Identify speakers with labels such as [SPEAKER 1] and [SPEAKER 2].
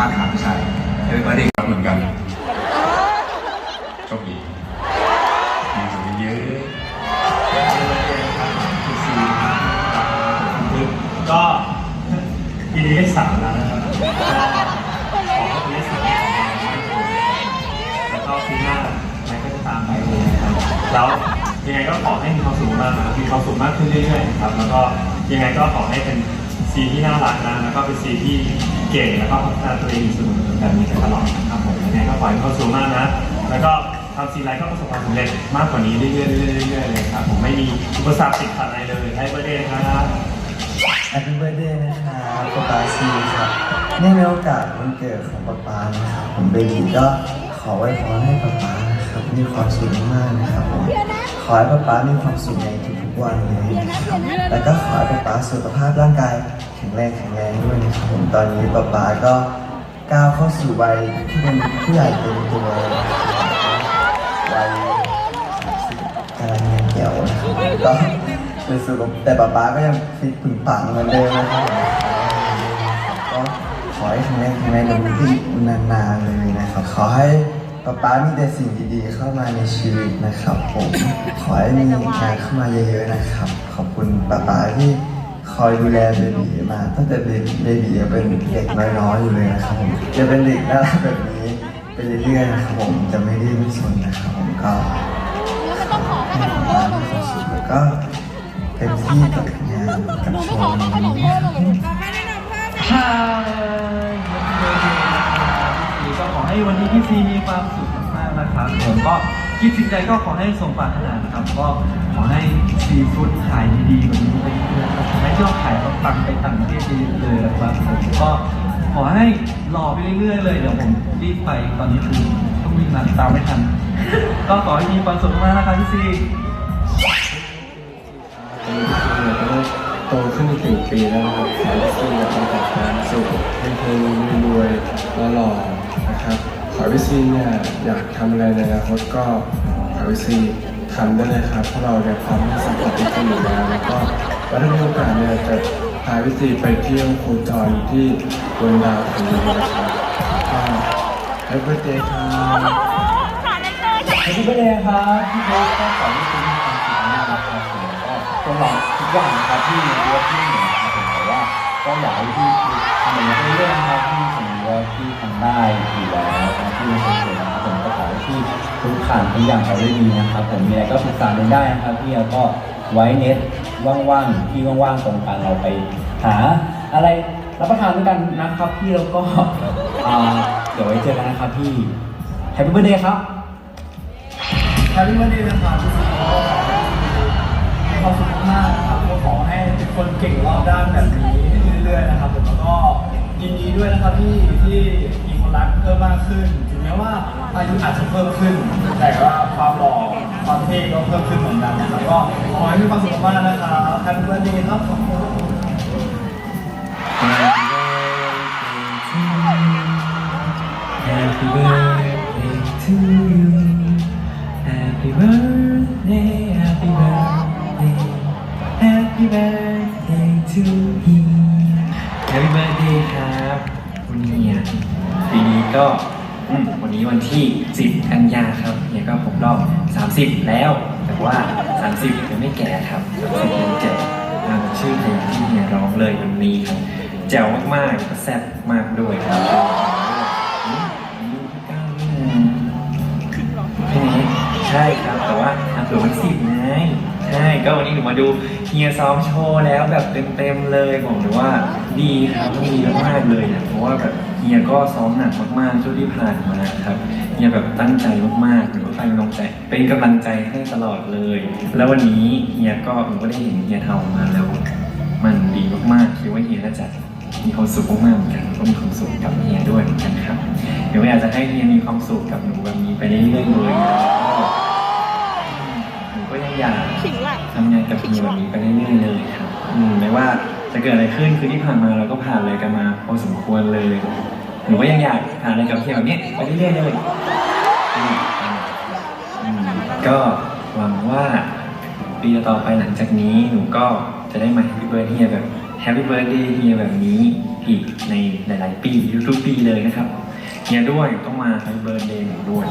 [SPEAKER 1] มากๆครับใช่เฮ้ยมาดีครับเหมือนกันโชคดีมีสุขเยอะ
[SPEAKER 2] ก็ปีนี้เลขสามแล้วนะครับขอปีเลขสามแล้วก็ปีหน้าอะไรก็จะตามไปเลยนะครับแล้วยังไงก็ขอให้มีความสุขมากนะครับมีความสุขมากขึ้นเรื่อยๆนะครับแล้วก็ยังไงก็ขอให้เป็น ซีที่น่ารักนะแล้วก็เป็นซีที่เก่งแล้วก็พัฒนาตัวเองเสมอแบบนี้ตลอดนะครับผมยังไงก็ขอให้มีควาสุขมากนะ แล้วก็ทำซีไรก็ประสบความสำเร็จมากกว่านี้เรื่อยๆเรื่อยๆเรื่อยๆเลยครับผมไม่มีอุปสรรคติดขัดอะไรเลยให้ประเด็นครับ
[SPEAKER 3] แฮปปี้เบิร์ดเดย์นะครับป๊าป๊าซีครับเนื่องในโอกาสวันเกิดของป๊าป๊านะครับผมเบบีก็ขอไว้พรให้ป๊าป๊านะครับมีความสุขมากๆนะครับผมขอให้ป๊าป๊ามีความสุขในทุก วันเลยนะครับแล้วก็ขอให้ป๊าป๊าสุขภาพร่างกายแข็งแรงแข็งแรงด้วยนะครับผมตอนนี้ป๊าป๊าก็ก้าวเข้าสู่วัยที่เป็นผู้ใหญ่เต็มตัวแล้วนะครับวัยกำลังเงียบเกี่ยวนะครับก็เป็นสุขแต่ป๊าป๊าก็ยังฟิตปึงปังเหมือนเดิมนะครับก็ขอให้แข็งแรงแข็งแรงแบบนี้นานๆเลยนะครับขอให้ ป๊าป๊ามีแต่สิ่งดีๆเข้ามาในชีวิตนะครับ ผมขอให้มีงานเข้ามาเยอะๆนะครับ ขอบคุณป๊าป๊าที่คอยดูแลเบบีมาตั้งแต่เบบียังเป็นเด็กน้อยๆอยู่เลยนะครับผมจะเป็นเด็กน่ารักแบบนี้ไปเรื่อยๆนะครับผมจะไม่ดื้อไม่สนนะครับผมก็แล้วก็เต็มที่กับงานกับโชว์นี้
[SPEAKER 4] ใช่วันก็ขอ ให้วันนี้พี่ซีมีความสุขมากๆนะครับ ผมก็คิดสิ่งใดก็ขอให้สมปรารถนานะครับ ก็ขอให้ซีฟู้ดขายดีๆแบบนี้ไปเรื่อยๆครับขอให้ยอดขายปังไปต่างประเทศเลยนะครับผมก็ขอให้รอไปเรื่อยๆเลยเดี๋ยวผมรีบไปตอนนี้คือต้องวิ่งมาตามไม่ทัน ก็ขอให้มีความสุขมากนะครับพี่ซี
[SPEAKER 5] ตอนนี้พี่ซีเนี่ยก็ได้โตขึ้นอีกถึงปีแล้วครับขอให้พี่ซีนี่ยมีแต่ความสุขเฮงๆรวยๆหล่อ ๆนะครับขอให้พี่ซีเนี่ยอยากทำอะไรในอนาคตก็ขอให้พี่ซีทำได้เลยครับเพราะเราเนี่ยพร้อมที่จะสปอร์ตพี่ซีอยู่แล้วแล้วก็วันที่มีโอกาสเนี่ยจะพาพี่ซีไปเที่ยวโคจรที่บนดาวถึงนี้นะครับก็ให้เพื่อนเจครับ
[SPEAKER 4] สวัสดีประเดย์ครับพี่โบ๊ทก็ขอให้คุณมีความสุขมากนะครับผมก็ต้องลองทุกอย่างนะครับที่มีเยอะที่เหนือนะครับผมแต่ว่าก็อยากให้พี่ทำอย่างนี้เรื่อยๆนะครับที่สมว่าพี่ทำได้อยู่แล้ว ทุกผ่านทุกอย่างไปได้ดีนะครับ ผมมีอะไรก็ปรึกษากันได้นะครับพี่แล้วก็ไว้เน็ตว่างๆที่ว่างๆตรงกันเราไปหาอะไรรับประทานด้วยกันนะครับพี่แล้วก็อ่าเดี๋ยวไว้เจอกันนะครับพี่แฮปปี้เบ t ร์เดย์ครับ
[SPEAKER 2] แฮปปี้วันนี้นะครับทุกคนก็มีความสุขมากครับก็ขอให้เป็นคนเก่งรอบด้านแบบนี้เรื่อยๆนะครับผมแล้วก็ยินดีด้วยนะครับที่ที่มีคนรักเพิ่มมากขึ้น อายุอาจจะเพิ่มขึ้น แต่ว่าความหล่อความเท่ก็เพิ่มขึ้นเหมือนกันนะครับก็ขอให้มีความสุขมากนะครับแฮปปี้วันนี้ครับขอบคุณ
[SPEAKER 4] ครับคุณเฮียปีนี้ก็ วันนี้วันที่ 10 กันยาครับเฮียก็ครบรอบ 30 แล้ว แต่ว่า 30ยังไม่แก่ครับ30ยังแก่ตามชื่อเพลงที่เฮียร้องเลยวันนี้ครับแจ๋วมากๆแซ่บมากด้วยครับใช่ครับแต่ว่าทำเผื่อวันสิบไงใช่ก็วันนี้หนูมาดูเฮียซ้อมโชว์แล้วแบบเต็มๆเลยบอกเลยว่าดีครับดีมากๆเลยนะเพราะว่าแบบ ฮียก็ซ้อมหนักมากๆช่วงที่ผ่านมาครับเฮียแบบตั้งใจมากๆหนูก็เป็นกำลังใจเป็นกำลังใจให้ตลอดเลย แล้ววันนี้เฮียก็หนูก็ได้เห็นเฮียทำมาแล้ว มันดีมากๆคิดว่าเฮียน่าจะมีความสุขมากๆเหมือนกันก็มีความสุขกับเฮียด้วยเหมือนกันครับเดี๋ยวอยากจะให้เฮียมีความสุขกับหนูแบบนี้ไปเรื่อยๆเลยก็หนูก็ยังอยากทำงานกับเฮียแบบนี้ไปเรื่อยๆเลยครับไม่ว่าจะเกิดอะไรขึ้นคือที่ผ่านมาเราก็ผ่านอะไรกันมาพอสมควรเลย หนูก็ยังอยากหาอะไรกับเฮียแบบนี้ไปเรื่อยๆเลยอืมอืมก็หวังว่าปีต่อไปหลังจากนี้หนูก็จะได้มาแฮปปี้เบิร์ดเฮียแบบแฮปปี้เบิร์ดเดย์เฮียแบบนี้อีกในหลาย ๆ ปีทุกๆปีเลยนะครับเฮียด้วยต้องมาให้เบิร์ดเดย์หนูด้วย